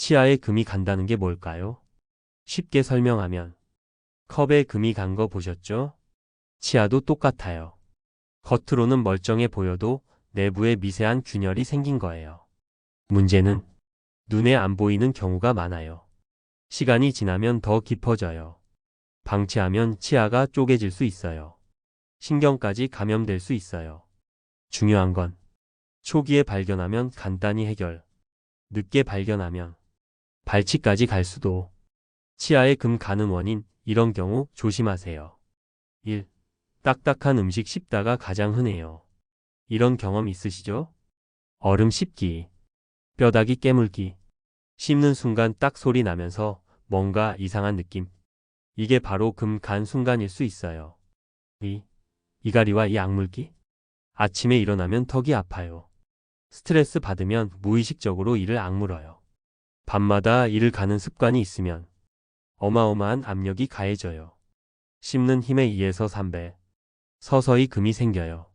치아에 금이 간다는 게 뭘까요? 쉽게 설명하면 컵에 금이 간 거 보셨죠? 치아도 똑같아요. 겉으로는 멀쩡해 보여도 내부에 미세한 균열이 생긴 거예요. 문제는 눈에 안 보이는 경우가 많아요. 시간이 지나면 더 깊어져요. 방치하면 치아가 쪼개질 수 있어요. 신경까지 감염될 수 있어요. 중요한 건 초기에 발견하면 간단히 해결, 늦게 발견하면 발치까지 갈 수도. 치아에 금 가는 원인, 이런 경우 조심하세요. 1. 딱딱한 음식 씹다가 가장 흔해요. 이런 경험 있으시죠? 얼음 씹기, 뼈다귀 깨물기, 씹는 순간 딱 소리 나면서 뭔가 이상한 느낌. 이게 바로 금 간 순간일 수 있어요. 2. 이갈이와 이 악물기? 아침에 일어나면 턱이 아파요. 스트레스 받으면 무의식적으로 이를 악물어요. 밤마다 이를 가는 습관이 있으면 어마어마한 압력이 가해져요. 씹는 힘에 2에서 3배. 서서히 금이 생겨요.